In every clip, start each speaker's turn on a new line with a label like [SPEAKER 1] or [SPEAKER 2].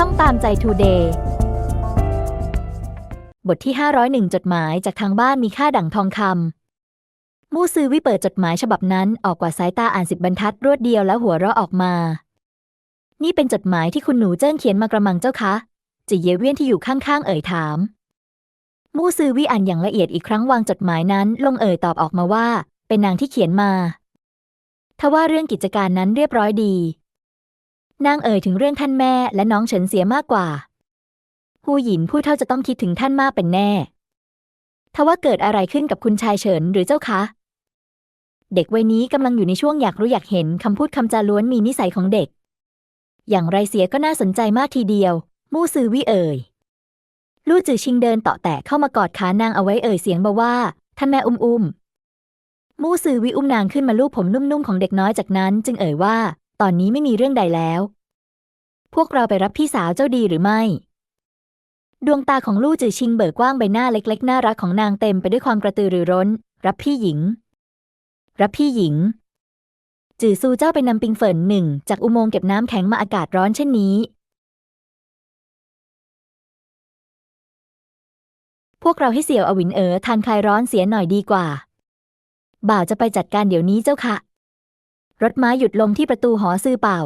[SPEAKER 1] ช่องตามใจทูเดย์บทที่ 501 จดหมายจากทางบ้านมีค่าดั่งทองคำมู่ซือวิเปิดจดหมายฉบับนั้นออกกว่าสายตาอ่านสิบบรรทัดรวดเดียวแล้วหัวเราะออกมา นี่เป็นจดหมายที่คุณหนูเจิ้งเขียนมากระมังเจ้าคะจีเยเวียนที่อยู่ข้างๆ เอ่ยถาม มู่ซือวิอ่านอย่างละเอียดอีกครั้งวางจดหมายนั้น ลงเอ่ยตอบออกมาว่า เป็นนางที่เขียนมาทว่าเรื่องกิจการนั้นเรียบร้อยดี นางเอ่ยถึงเรื่องท่านแม่และน้องเฉินเสียมากกว่าฮูหยินผู้เท่าจะต้องคิดถึงท่านมากเป็นแน่ ทว่าเกิดอะไรขึ้นกับคุณชายเฉินหรือเจ้าคะ เด็กวัยนี้กำลังอยู่ในช่วงอยากรู้อยากเห็นคำพูดคำจาล้วนมีนิสัยของเด็ก อย่างไรเสียก็น่าสนใจมากทีเดียว มู่ซือวิเอ่ย ลู่จือชิงเดินตาะแตะเข้ามากอดขานางเอาไว้เอ่ยเสียงเบาว่า ท่านแม่อุ้มอุ้มมู่ซือวิอุ้มนางขึ้นมาลูบผมนุ่มๆของเด็กน้อยจากนั้น จึงเอ่ยว่า ตอนนี้ไม่มีเรื่องใดแล้ว พวกเราไปรับพี่สาวเจ้าดีหรือไม่ ดวงตาของลู่จือชิงเบิกกว้างใบหน้าเล็ก ๆ น่ารักของนางเต็มไปด้วยความกระตือรือร้น รับพี่หญิง รับพี่หญิง จือซูเจ้าไปนำปิงเฟินหนึ่งจากอุโมงค์เก็บน้ำแข็งมาอากาศร้อนเช่นนี้ พวกเราให้เสี่ยวอวินเอ๋อทานคลายร้อนเสียหน่อยดีกว่า บ่าวจะไปจัดการเดี๋ยวนี้เจ้าค่ะ รถม้าหยุดลงที่ประตูหอซื่อเป่า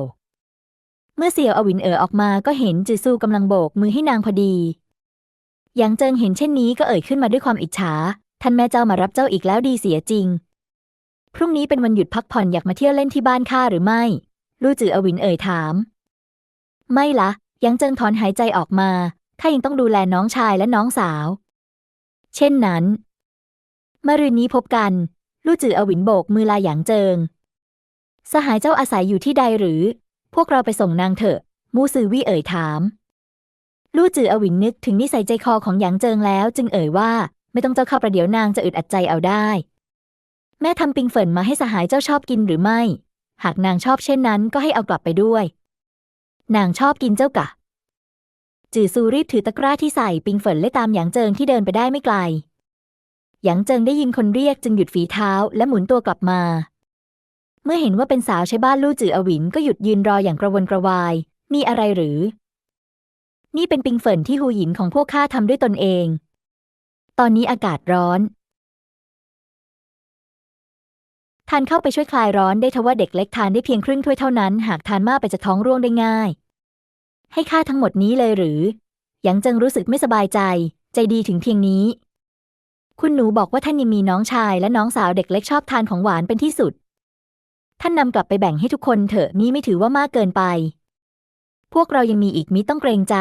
[SPEAKER 1] เมื่อเสี่ยวอวินเอ๋อออกมาก็เห็นจือซูกำลังโบกมือให้นางพอดี หยางเจิงเห็นเช่นนี้ก็เอ่ยขึ้นมาด้วยความอิจฉา ท่านแม่เจ้ามารับเจ้าอีกแล้วดีเสียจริง พรุ่งนี้เป็นวันหยุดพักผ่อนอยากมาเที่ยวเล่นที่บ้านข้าหรือไม่ ลู่จืออวินเอ่ยถาม ไม่ละหยางเจิงถอนหายใจออกมาข้ายังต้องดูแลน้องชายและน้องสาว เช่นนั้นมะรืนนี้พบกัน ลู่จืออวินโบกมือลาหยางเจิง สหายเจ้าอาศัยอยู่ที่ใดหรือ พวกเราไปส่งนางเถอะ มูซือวี่เอ่ยถาม ลู่จืออวินนึกถึงนิสัยใจคอของหยางเจิงแล้ว จึงเอ่ยว่าไม่ต้องเจ้าเข้าประเดี๋ยวนางจะอึดอัดใจเอาได้ แม่ทำปิงเฟินมาให้สหายเจ้าชอบกินหรือไม่ หากนางชอบเช่นนั้นก็ให้เอากลับไปด้วย นางชอบกินเจ้ากะ จือซูรีบถือตะกร้าที่ใส่ปิงเฟินและตามหยางเจิงที่เดินไปได้ไม่ไกลหยางเจิงได้ยินคนเรียกจึงหยุดฝีเท้าและหมุนตัวกลับมา เมื่อเห็นว่าเป็นสาวใช้บ้านลู่จืออวินก็หยุดยืนรออย่างกระวนกระวาย มีอะไรหรือ นี่เป็นปิงเฟินที่ฮูหยินของพวกข้าทำด้วยตนเอง ตอนนี้อากาศร้อนทานเข้าไปช่วยคลายร้อนได้ทว่าเด็กเล็กทานได้เพียงครึ่งถ้วยเท่านั้น หากทานมากไปจะท้องร่วงได้ง่าย ให้ค่าทั้งหมดนี้เลยหรือหยางเจิงรู้สึกไม่สบายใจ ใจดีถึงเพียงนี้ คุณหนูบอกว่าท่านยังมีน้องชายและน้องสาวเด็กเล็กชอบทานของหวานเป็นที่สุด ท่านนำกลับไปแบ่งให้ทุกคนเถอะนี้ไม่ถือว่ามากเกินไป พวกเรายังมีอีกมิต้องเกรงใจ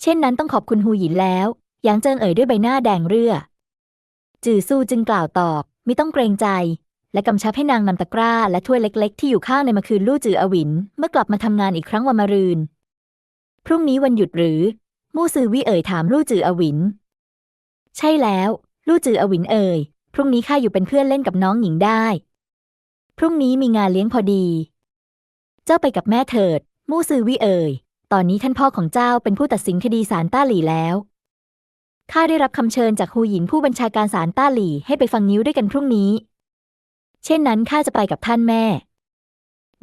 [SPEAKER 1] เช่นนั้นต้องขอบคุณฮูหยินแล้วหยางเจิงเอ่ยด้วยใบหน้าแดงเรื่อ จื่อสู้จึงกล่าวตอบมิต้องเกรงใจ และกำชับให้นางนำตะกร้าและถ้วยเล็ก ๆ ที่อยู่ข้างในมาคืนลู่จืออวิน เมื่อกลับมาทำงานอีกครั้งวันมะรืน พรุ่งนี้วันหยุดหรือ มู่ซือวิเอ่ยถามลู่จืออวิน ใช่แล้ว ลู่จืออวินเอ่ยพรุ่งนี้ข้าอยู่เป็นเพื่อนเล่นกับน้องหญิงได้ พรุ่งนี้มีงานเลี้ยงพอดี เจ้าไปกับแม่เถิด มู่ซือวิเอ่ย ตอนนี้ท่านพ่อของเจ้าเป็นผู้ตัดสินคดีศาลต้าหลี่แล้ว ข้าได้รับคำเชิญจากฮูหยินผู้บัญชาการศาลต้าหลี่ให้ไปฟังนิ้วด้วยกันพรุ่งนี้ เช่นนั้นข้าจะไปกับท่านแม่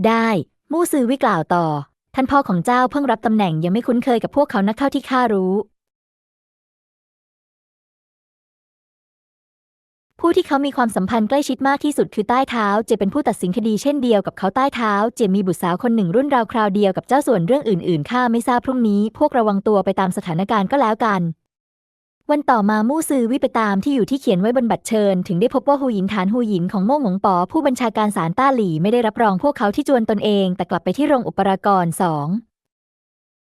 [SPEAKER 1] ได้ มู่ซือวิกล่าวต่อ ท่านพ่อของเจ้าเพิ่งรับตำแหน่งยังไม่คุ้นเคยกับพวกเขานักเท่าที่ข้ารู้ ผู้ที่เขามีความสัมพันธ์ใกล้ชิดมากที่สุดคือใต้เท้า เจเป็นผู้ตัดสินคดีเช่นเดียวกับเขาใต้เท้า เจมีบุตรสาวคนหนึ่งรุ่นราวคราวเดียวกับเจ้าส่วนเรื่องอื่นๆข้าไม่ทราบพรุ่งนี้ พวกระวังตัวไปตามสถานการณ์ก็แล้วกัน วันต่อมามู่ซือวิไปตามที่อยู่ที่เขียนไว้บนบัตรเชิญ ถึงได้พบว่าฮูหยินฐานฮูหยินของโม่งหงปอผู้บัญชาการศาลต้าหลี่ไม่ได้รับรองพวกเขาที่จวนตนเอง แต่กลับไปที่โรงอุปรากรสอง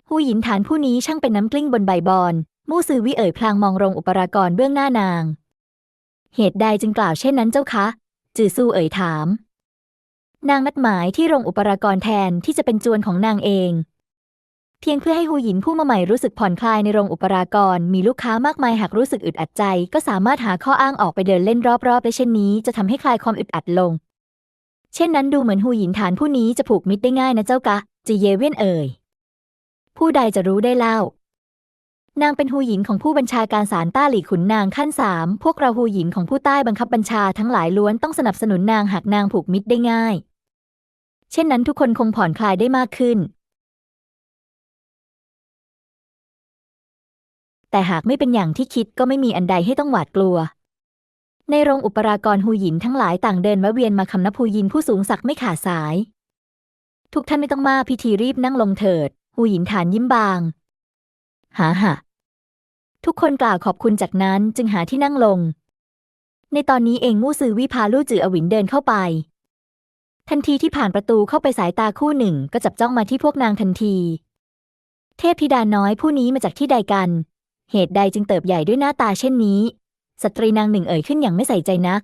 [SPEAKER 1] ฮูหยินฐานผู้นี้ช่างเป็นน้ำกลิ้งบนใบบอนมู่ซือวิเอ่ยพลางมองโรงอุปรากรเบื้องหน้านาง เหตุใดจึงกล่าวเช่นนั้นเจ้าคะ จือซูเอ่ยถาม นางนัดหมายที่โรงอุปรากรแทนที่จะเป็นจวนของนางเอง เพียงเพื่อให้ฮูหยินผู้มาใหม่รู้สึกผ่อนคลายในโรงอุปรากรมีลูกค้ามากมายหากรู้สึกอึดอัดใจ ก็สามารถหาข้ออ้างออกไปเดินเล่นรอบๆได้เช่นนี้จะทำให้คลายความอึดอัดลง เช่นนั้นดูเหมือนฮูหยินฐานผู้นี้จะผูกมิตรได้ง่ายนะเจ้ากะจีเยเวียนเอ่ยผู้ใดจะรู้ได้เล่า นางเป็นฮูหยินของผู้บัญชาการศาลต้าหลี่ขุนนางขั้นสามพวกเราฮูหยินของผู้ใต้บังคับบัญชาทั้งหลายล้วนต้องสนับสนุนนางหากนางผูกมิตรได้ง่าย เช่นนั้นทุกคนคงผ่อนคลายได้มากขึ้น แต่หากไม่เป็นอย่างที่คิดก็ไม่มีอันใดให้ต้องหวาดกลัว ในโรงอุปรากรฮูหยินทั้งหลายต่างเดินแวะเวียนมาคำนับฮูหยินผู้สูงศักดิ์ไม่ขาดสาย ทุกท่านไม่ต้องมาพิธีรีบนั่งลงเถิดฮูหยินฐานยิ้มบาง หาหะทุกคนกล่าวขอบคุณจากนั้นจึงหาที่นั่งลง ในตอนนี้เองมู่ซือวิพาลู่จืออวินเดินเข้าไป ทันทีที่ผ่านประตูเข้าไปสายตาคู่หนึ่งก็จับจ้องมาที่พวกนางทันที เทพธิดาน้อยผู้นี้มาจากที่ใดกัน เหตุใดจึงเติบใหญ่ด้วยหน้าตาเช่นนี้ สตรีนางหนึ่งเอ่ยขึ้นอย่างไม่ใส่ใจนัก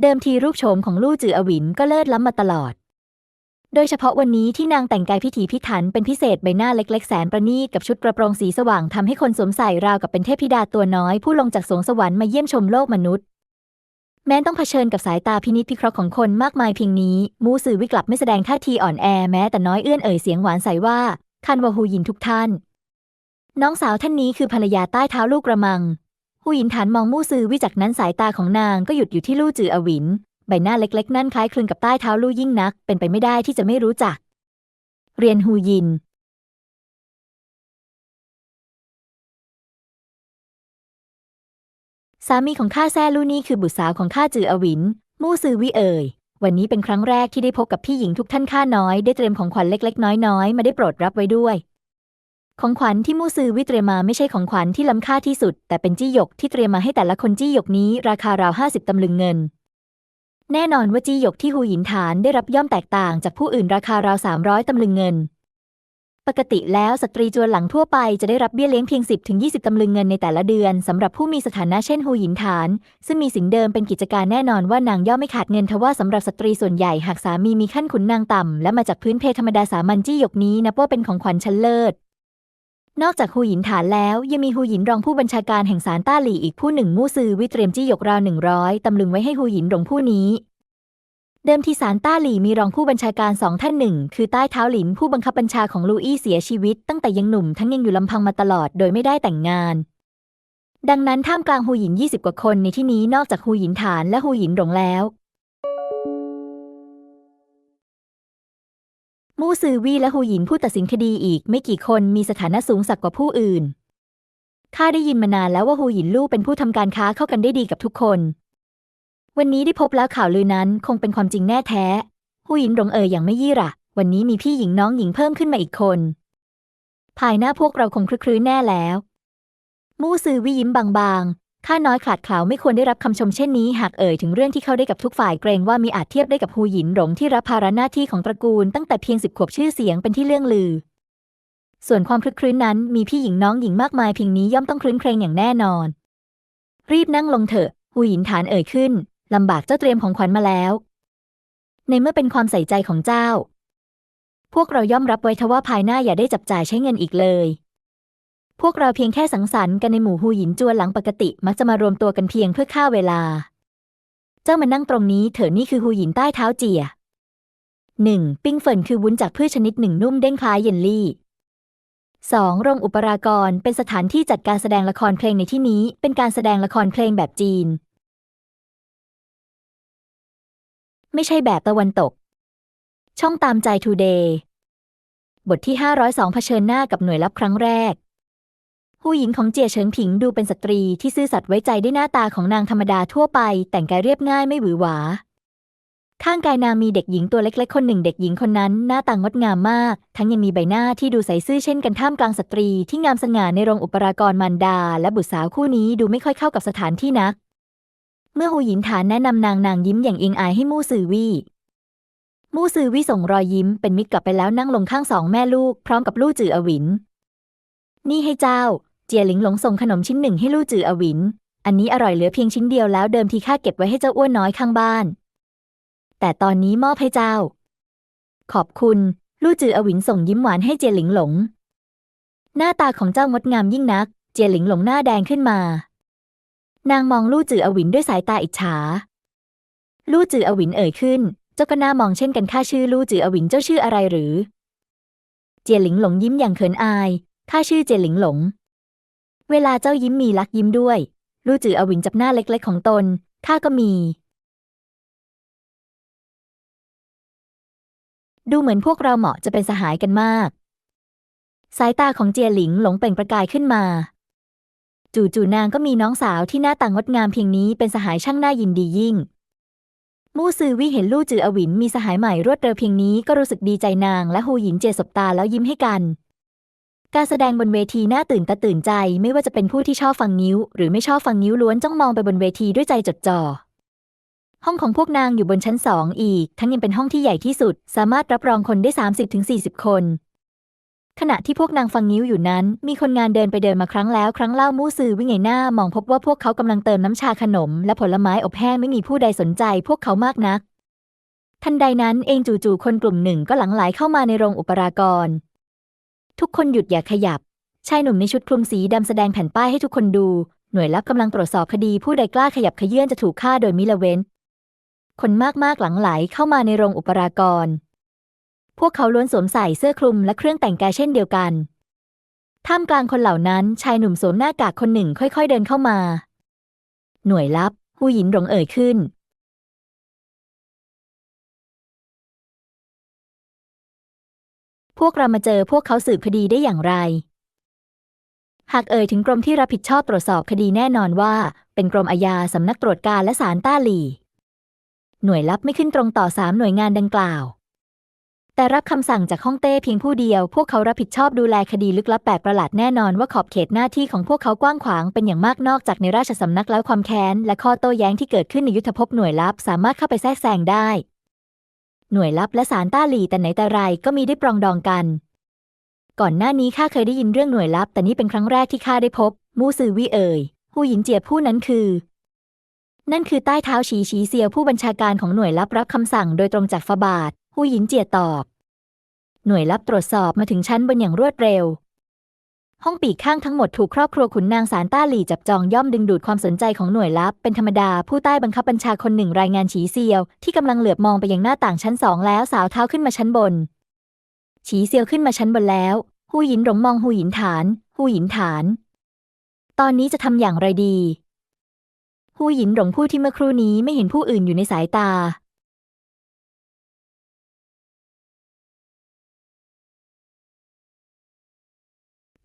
[SPEAKER 1] เดิมทีรูปโฉมของลู่จืออวินก็เลิศล้ำมาตลอด โดยเฉพาะวันนี้ที่นางแต่งกายพิถีพิถันเป็นพิเศษใบหน้าเล็กๆแสนประณีตกับชุดกระโปรงสีสว่างทำให้คนสวมใส่ราวกับเป็นเทพธิดาตัวน้อยผู้ลงจากสวงสวรรค์มาเยี่ยมชมโลกมนุษย์ แม้ต้องเผชิญกับสายตาพินิจพิเคราะห์ของคนมากมายเพียงนี้ มูสื่อวิกลับไม่แสดงท่าทีอ่อนแอแม้แต่น้อยเอื้อนเอ่ยเสียงหวานใสว่าคันวาฮูยินทุกท่าน น้องสาวท่านนี้คือภรรยาใต้เท้าลูกกระมังฮูยินฐานมองมู่ซือวิจากนั้นสายตาของนางก็หยุดอยู่ที่ลู่จืออวิน ใบหน้าเล็กๆ นั่นคล้ายคลึงกับใต้เท้าลู่ยิ่งนัก เป็นไปไม่ได้ที่จะไม่รู้จัก เรียนฮูยิน สามีของข้าแซ่ลู่นี่คือบุตรสาวของข้าจืออวิน มู่ซือวิเอ่ยวันนี้เป็นครั้งแรกที่ได้พบกับพี่หญิงทุกท่านข้าน้อยได้เตรียมของขวัญเล็กๆ น้อยๆ มาได้โปรดรับไว้ด้วย ของขวัญที่มู่ซือวิเตรียมมาไม่ใช่ของขวัญที่ล้ำค่าที่สุด แต่เป็นจี้หยกที่เตรียมมาให้แต่ละคนจี้หยกนี้ ราคาราวห้าสิบตำลึงเงิน แน่นอนว่าจี้หยกที่หูหยินฐานได้รับย่อมแตกต่างจากผู้อื่นราคาราวสามร้อยตำลึงเงิน ปกติแล้วสตรีจวนหลังทั่วไปจะได้รับเบี้ยเลี้ยงเพียง 10ถึง20 ตำลึงเงินในแต่ละเดือนสำหรับผู้มีสถานะเช่นหูหยินฐาน ซึ่งมีสินเดิมเป็นกิจการแน่นอนว่านางย่อมไม่ขาดเงินทว่าสำหรับสตรีส่วนใหญ่หากสามีมีขั้นขุนนางต่ำและมาจากพื้นเพธรรมดาสามัญจี้หยกนี้นับว่าเป็นของขวัญชั้นเลิศ นอกจากฮูหยินฐานแล้ว ยังมีฮูหยินรองผู้บัญชาการแห่งศาลต้าหลี่อีกผู้หนึ่งมู่ซือวิเตรียมจี้หยกราวหนึ่งร้อยตำลึงไว้ให้ฮูหยินหลงผู้นี้ เดิมทีศาลต้าหลี่มีรองผู้บัญชาการสองท่านหนึ่งคือใต้เท้าหลินผู้บังคับบัญชาของลูอี้เสียชีวิต ตั้งแต่ยังหนุ่มทั้งยังอยู่ลำพังมาตลอดโดยไม่ได้แต่งงาน ดังนั้นท่ามกลางฮูหยิน 20 กว่าคนในที่นี้นอกจากฮูหยินฐานและฮูหยินหลงแล้ว มู่ซือวี่และฮูหยินผู้ตัดสินคดีอีก ไม่กี่คนมีสถานะสูงสักกว่าผู้อื่น ข้าได้ยินมานานแล้วว่าฮูหยินลู่เป็นผู้ทำการค้าเข้ากันได้ดีกับทุกคน วันนี้ได้พบแล้วข่าวลือนั้นคงเป็นความจริงแน่แท้ฮูหยินหลงเอ่ยอย่างไม่ยี่ระวันนี้มีพี่หญิงน้องหญิงเพิ่มขึ้นมาอีกคน ภายหน้าพวกเราคงคลึกครื้นแน่แล้ว มู่ซือวี่ยิ้มบาง ข้าน้อยขาดข่าวไม่ควรได้รับคำชมเช่นนี้ หากเอ่ยถึงเรื่องที่เข้าได้กับทุกฝ่ายเกรงว่ามีอาจเทียบได้กับฮูหยินหลงที่รับภาระหน้าที่ของตระกูล ตั้งแต่เพียงสิบขวบชื่อเสียงเป็นที่เลื่องลือ ส่วนความคลึกครื้นนั้นมีพี่หญิงน้องหญิงมากมายเพียงนี้ย่อมต้องครื้นเครงอย่างแน่นอน รีบนั่งลงเถอะฮูหยินฐานเอ่ยขึ้นลำบากเจ้าเตรียมของขวัญมาแล้ว ในเมื่อเป็นความใส่ใจของเจ้า พวกเราย่อมรับไว้ทว่าภายหน้าอย่าได้จับจ่ายใช้เงินอีกเลย พวกเราเพียงแค่สังสรรค์กันในหมู่ฮูหยินจวนหลังปกติ มักจะมารวมตัวกันเพียงเพื่อฆ่าเวลา เจ้ามานั่งตรงนี้เถอะนี่คือฮูหยินใต้เท้าเจียหนึ่งปิ้งเฟินคือวุ้นจากพืชชนิดหนึ่งนุ่มเด้งคล้ายเยลลี่สองโรงอุปรากรเป็นสถานที่จัดการแสดงละครเพลงในที่นี้ เป็นการแสดงละครเพลงแบบจีน ไม่ใช่แบบตะวันตก ช่องตามใจทูเดย์บทที่ 502เผชิญหน้ากับหน่วยลับครั้งแรก ผู้หญิงของเจียเฉิงผิงดูเป็นสตรีที่ซื่อสัตย์ไว้ใจได้หน้าตาของนางธรรมดาทั่วไป แต่งกายเรียบง่ายไม่หวือหวา ข้างกายนางมีเด็กหญิงตัวเล็กๆ คนหนึ่งเด็กหญิงคนนั้นหน้าตางดงามมาก ทั้งยังมีใบหน้าที่ดูใสซื่อเช่นกันท่ามกลางสตรีที่งามสง่าในโรงอุปรากรมันดา และบุตรสาวคู่นี้ดูไม่ค่อยเข้ากับสถานที่นัก เมื่อหูหยินฐานแนะนำนางนางยิ้มอย่างเอิงอายให้มู่ซือวี่มู่ซือวี่ส่งรอยยิ้มเป็นมิตรกลับไปแล้วนั่งลงข้างสองแม่ลูกพร้อมกับลู่จืออวิน นี่ให้เจ้า เจียหลิงหลงส่งขนมชิ้นหนึ่งให้ลู่จืออวิน อันนี้อร่อยเหลือเพียงชิ้นเดียวแล้วเดิมทีข้าเก็บไว้ให้เจ้าอ้วนน้อยข้างบ้าน แต่ตอนนี้มอบให้เจ้า ขอบคุณ ลู่จืออวินส่งยิ้มหวานให้เจียหลิงหลง หน้าตาของเจ้างดงามยิ่งนัก เจียหลิงหลงหน้าแดงขึ้นมา นางมองลู่จืออวินด้วยสายตาอิจฉา ลู่จืออวินเอ่ยขึ้น เจ้าก็น่ามองเช่นกันข้าชื่อลู่จืออวินเจ้าชื่ออะไรหรือ เจียหลิงหลงยิ้มอย่างเขินอายข้าชื่อเจียหลิงหลง เวลาเจ้ายิ้มมีลักยิ้มด้วย ลู่จืออวินจับหน้าเล็กๆของตน ข้าก็มี ดูเหมือนพวกเราเหมาะจะเป็นสหายกันมาก สายตาของเจียหลิงหลงเปล่งประกายขึ้นมา จู่ๆนางก็มีน้องสาวที่หน้าต่างงดงามเพียงนี้เป็นสหายช่างน่ายินดียิ่ง มู่ซือวี่เห็นลู่จืออวินมีสหายใหม่รวดเร็วเพียงนี้ก็รู้สึกดีใจนางและฮูหยินเจยสบตาแล้วยิ้มให้กัน การแสดงบนเวทีน่าตื่นตาตื่นใจไม่ว่าจะเป็นผู้ที่ชอบฟังนิ้ว หรือไม่ชอบฟังนิ้วล้วนจ้องมองไปบนเวทีด้วยใจจดจ่อห้องของพวกนางอยู่บนชั้นสองอีก ทั้งยังเป็นห้องที่ใหญ่ที่สุด สามารถรับรองคนได้ 30-40 คน ขณะที่พวกนางฟังนิ้วอยู่นั้น มีคนงานเดินไปเดินมาครั้งแล้ว ครั้งเล่ามู่ซือวิ่งเงหน้ามองพบว่าพวกเขากำลังเติมน้ำชาขนม และผลไม้อบแห้งไม่มีผู้ใดสนใจ พวกเขามากนัก ทันใดนั้นเองจู่ๆคนกลุ่มหนึ่งก็หลั่งไหลเข้ามาในโรงอุปรากร ทุกคนหยุดอย่าขยับ ชายหนุ่มในชุดคลุมสีดำแสดงแผ่นป้ายให้ทุกคนดู หน่วยลับกำลังตรวจสอบคดีผู้ใดกล้าขยับขยื่นจะถูกฆ่าโดยมิละเว้น คนมากๆหลังไหลเข้ามาในโรงอุปรากร พวกเขาล้วนสวมใส่เสื้อคลุมและเครื่องแต่งกายเช่นเดียวกัน ท่ามกลางคนเหล่านั้นชายหนุ่มสวมหน้ากากคนหนึ่งค่อย ๆ เดินเข้ามา หน่วยลับหูหยินหลงเอ่ยขึ้น พวกเรามาเจอพวกเขาสืบคดีได้อย่างไร หากเอ่ยถึงกรมที่รับผิดชอบตรวจสอบคดีแน่นอนว่า เป็นกรมอาญาสำนักตรวจการและศาลต้าหลี่หน่วยลับไม่ขึ้นตรงต่อสามหน่วยงานดังกล่าว แต่รับคำสั่งจากฮ่องเต้เพียงผู้เดียว พวกเขารับผิดชอบดูแลคดีลึกลับแปลกประหลาดแน่นอนว่าขอบเขตหน้าที่ของพวกเขากว้างขวางเป็นอย่างมากนอกจากในราชสำนักแล้วความแค้นและข้อโต้แย้งที่เกิดขึ้นในยุทธภพหน่วยลับสามารถเข้าไปแทรกแซงได้ หน่วยลับและสารต้าหลี่แต่ไหนแต่ไรก็มีได้ปรองดองกัน ก่อนหน้านี้ข้าเคยได้ยินเรื่องหน่วยลับ แต่นี่เป็นครั้งแรกที่ข้าได้พบ มู่ซือวี่เอ่ยฮูหยินเจียบผู้นั้นคือ นั่นคือใต้เท้าฉีฉีเซียวผู้บัญชาการของหน่วยลับรับคำสั่งโดยตรงจากฟาบาทฮูหยินเจียตอบ หน่วยลับตรวจสอบมาถึงชั้นบนอย่างรวดเร็ว ห้องปีกข้างทั้งหมดถูกครอบครัวขุนนางสารต้าหลี่จับจองย่อมดึงดูดความสนใจของหน่วยลับ เป็นธรรมดาผู้ใต้บังคับบัญชาคนหนึ่งรายงานฉีเซียว ที่กำลังเหลือบมองไปยังหน้าต่างชั้นสองแล้วสาวเท้าขึ้นมาชั้นบน ฉีเซียวขึ้นมาชั้นบนแล้วหูหยินหลงมองหูหยินฐานหูหยินฐาน ตอนนี้จะทำอย่างไรดีหูหยินหลงผู้ที่เมื่อครู่นี้ไม่เห็นผู้อื่นอยู่ในสายตา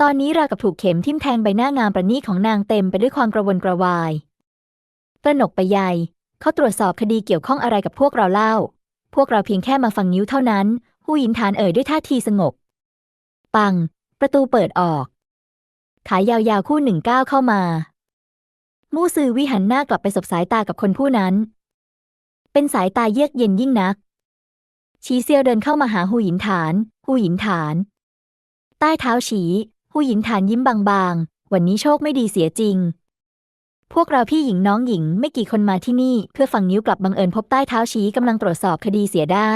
[SPEAKER 1] ตอนนี้ราวกับถูกเข็มทิ่มแทงใบหน้างามประณีของนางเต็มไปด้วยความกระวนกระวายตระหนกไปใหญ่เขาตรวจสอบคดีเกี่ยวข้องอะไรกับพวกเราเล่า พวกเราเพียงแค่มาฟังนิ้วเท่านั้นหูหยินฐานเอ่ยด้วยท่าทีสงบ ปัง ประตูเปิดออก ขายยาวๆคู่หนึ่งก้าวเข้ามา มู่ซือวิหันหน้ากลับไปสบสายตากับคนผู้นั้น เป็นสายตาเยือกเย็นยิ่งนัก ชีเซียวเดินเข้ามาหาหูหยินฐาน หูหยินฐาน ใต้เท้าฉี หูหยินฐานยิ้มบางๆ วันนี้โชคไม่ดีเสียจริง พวกเราพี่หญิงน้องหญิงไม่กี่คนมาที่นี่ เพื่อฟังนิ้วกลับบังเอิญพบใต้เท้าฉีกำลังตรวจสอบคดีเสียได้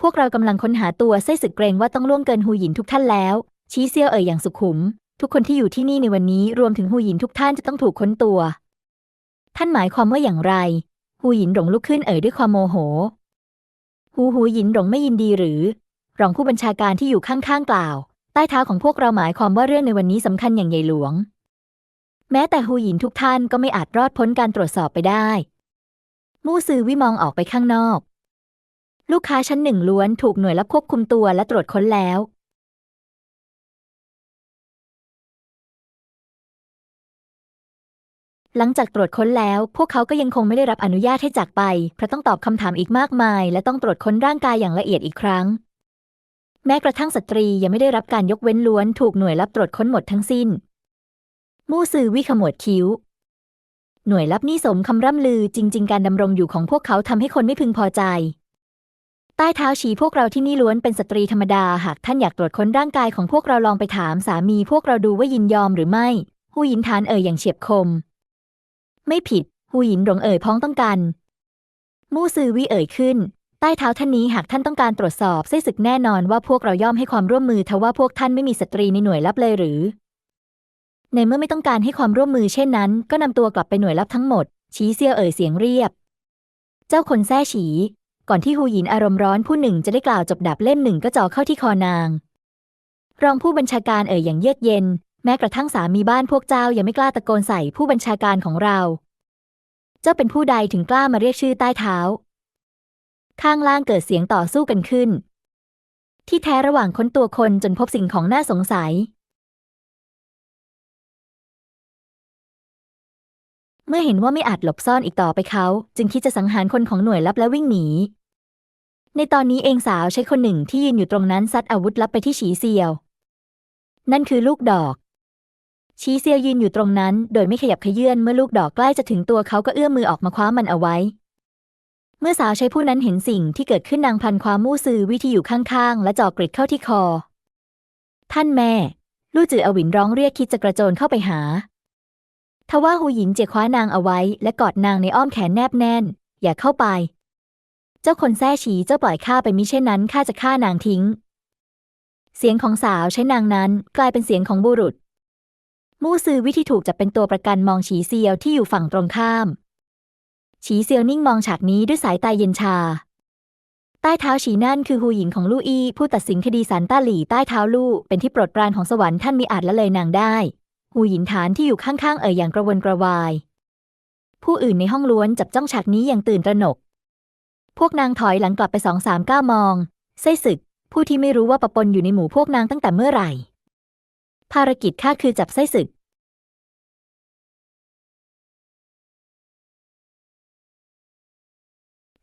[SPEAKER 1] พวกเรากำลังค้นหาตัวไส้ศึกเกรงว่าต้องล่วงเกินหูหยินทุกท่านแล้ว ชี้เซียวเอ่ยอย่างสุขุม ทุกคนที่อยู่ที่นี่ในวันนี้รวมถึงหูหยินทุกท่านจะต้องถูกค้นตัว ท่านหมายความว่าอย่างไรหูหยินหลงลุกขึ้นเอ่ยด้วยความโมโห หูหูหยินหลงไม่ยินดีหรือ รองผู้บัญชาการที่อยู่ข้างๆกล่าว ใต้เท้าของพวกเราหมายความว่าเรื่องในวันนี้สำคัญอย่างใหญ่หลวง แม้แต่หูหยินทุกท่านก็ไม่อาจรอดพ้นการตรวจสอบไปได้ มู่ซือวิมองออกไปข้างนอก ลูกค้าชั้นหนึ่งล้วนถูกหน่วยรับควบคุมตัวและตรวจค้นแล้ว หลังจากตรวจค้นแล้ว พวกเขาก็ยังคงไม่ได้รับอนุญาตให้จากไปเพราะต้องตอบคำถามอีกมากมาย และต้องตรวจค้นร่างกายอย่างละเอียดอีกครั้ง แม้กระทั่งสตรียังไม่ได้รับการยกเว้นล้วนถูกหน่วยลับตรวจค้นหมดทั้งสิ้น มู่ซือวิขมวดคิ้ว หน่วยลับนี่สมคำร่ำลือจริง ๆ การดำรงอยู่ของพวกเขาทำให้คนไม่พึงพอใจ ใต้เท้าฉีพวกเราที่นี่ล้วนเป็นสตรีธรรมดา หากท่านอยากตรวจค้นร่างกายของพวกเราลองไปถามสามีพวกเราดูว่ายินยอมหรือไม่หูหยินทานเอ่ยอย่างเฉียบคม ไม่ผิดหูหยินหลงเอ่ยพ้องต้องกัน มู่ซือวิเอ่ยขึ้น ใต้เท้าท่านนี้หากท่านต้องการตรวจสอบไส้ศึกแน่นอนว่าพวกเราย่อมให้ความร่วมมือทว่าพวกท่านไม่มีสตรีในหน่วยลับเลยหรือ ในเมื่อไม่ต้องการให้ความร่วมมือเช่นนั้น ก็นำตัวกลับไปหน่วยลับทั้งหมด ชี้เซียวเอ่ยเสียงเรียบ เจ้าคนแซ่ฉี ก่อนที่ฮูหยินอารมณ์ร้อนผู้หนึ่งจะได้กล่าวจบดาบเล่มหนึ่งก็จ่อเข้าที่คอนาง รองผู้บัญชาการเอ่ยอย่างเยือกเย็น แม้กระทั่งสามีบ้านพวกเจ้ายังไม่กล้าตะโกนใส่ผู้บัญชาการของเรา เจ้าเป็นผู้ใดถึงกล้ามาเรียกชื่อใต้เท้า ข้างล่างเกิดเสียงต่อสู้กันขึ้น ที่แท้ระหว่างค้นตัวคนจนพบสิ่งของน่าสงสัย เมื่อเห็นว่าไม่อาจหลบซ่อนอีกต่อไปเขา จึงคิดจะสังหารคนของหน่วยลับและวิ่งหนี ในตอนนี้เองสาวใช้คนหนึ่งที่ยืนอยู่ตรงนั้นซัดอาวุธลับไปที่ฉีเซียว นั่นคือลูกดอกชีเซียวยืนอยู่ตรงนั้น โดยไม่ขยับขยื่นเมื่อลูกดอกใกล้จะถึงตัวเขาก็เอื้อมมือออกมาคว้ามันเอาไว้ เมื่อสาวใช้ผู้นั้นเห็นสิ่งที่เกิดขึ้นนางพันความมู่ซือวิที่อยู่ข้างๆ และจ่อกริดเข้าที่คอ ท่านแม่ ลู่จืออวินร้องเรียกคิดจะกระโจนเข้าไปหา ทว่าหูหยินเจียคว้านางเอาไว้ และกอดนางในอ้อมแขนแนบแน่น อย่าเข้าไป เจ้าคนแท้ฉีเจ้าปล่อยข้าไปมิเช่นนั้นข้าจะฆ่านางทิ้ง เสียงของสาวใช้นางนั้นกลายเป็นเสียงของบุรุษ มู่ซือวิที่ถูกจับเป็นตัวประกันมองฉีเซียวที่อยู่ฝั่งตรงข้าม ฉีเซียวนิ่งมองฉากนี้ด้วยสายตาเย็นชา ใต้เท้าฉีนั่นคือฮูหญิงของลู่อี้ผู้ตัดสินคดีสารต้าหลี่ใต้เท้าลู่เป็นที่โปรดปรานของสวรรค์ท่านมีอาจละเลยนางได้ฮูหยินฐานที่อยู่ข้างๆเอ่ยอย่างกระวนกระวาย ผู้อื่นในห้องล้วนจับจ้องฉากนี้อย่างตื่นตระหนก พวกนางถอยหลังกลับไปสองสามก้าวมองไส้ศึก ผู้ที่ไม่รู้ว่าปะปนอยู่ในหมู่พวกนางตั้งแต่เมื่อไหร่ ภารกิจข้าคือจับไส้ศึก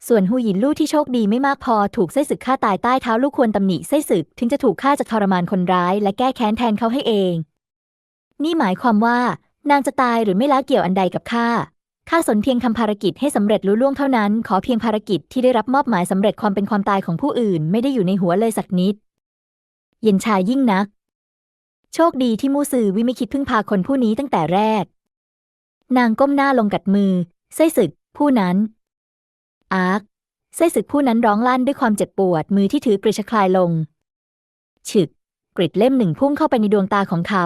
[SPEAKER 1] ส่วนฮูหยินลู่ที่โชคดีไม่มากพอถูกไส้ศึกฆ่าตายใต้เท้าลูกควรตำหนิไส้ศึก ถึงจะถูกฆ่าจากทรมานคนร้าย และแก้แค้นแทนเขาให้เอง นี่หมายความว่า นางจะตายหรือไม่ละเกี่ยวอันใดกับข้าข้าสนเพียงทำภารกิจให้สำเร็จลุล่วงเท่านั้น ขอเพียงภารกิจที่ได้รับมอบหมายสำเร็จความเป็นความตายของผู้อื่น ไม่ได้อยู่ในหัวเลยสักนิด เย็นชายยิ่งนัก โชคดีที่มู่ซือวิไม่คิดพึ่งพาคนผู้นี้ตั้งแต่แรก นางก้มหน้าลงกัดมือไส้ศึก ผู้นั้น อาร์คไส้ศึกผู้นั้นร้องลั่นด้วยความเจ็บปวด มือที่ถือกริชคลายลง ฉึก กริดเล่มหนึ่งพุ่งเข้าไปในดวงตาของเขา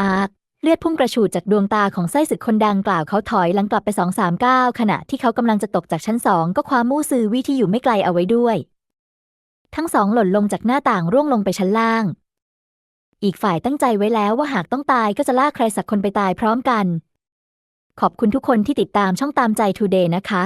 [SPEAKER 1] อาร์คเลือดพุ่งกระฉูดจากดวงตาของไส้ศึกคนดังกล่าวเขาถอยหลังกลับไปสองสามก้าวขณะที่เขากำลังจะตกจากชั้นสองก็คว้ามู่ซือวิที่อยู่ไม่ไกลเอาไว้ด้วย ทั้งสองหล่นลงจากหน้าต่างร่วงลงไปชั้นล่าง อีกฝ่ายตั้งใจไว้แล้วว่าหากต้องตายก็จะลากใครสักคนไปตายพร้อมกัน ขอบคุณทุกคนที่ติดตามช่องตามใจทูเดย์นะคะ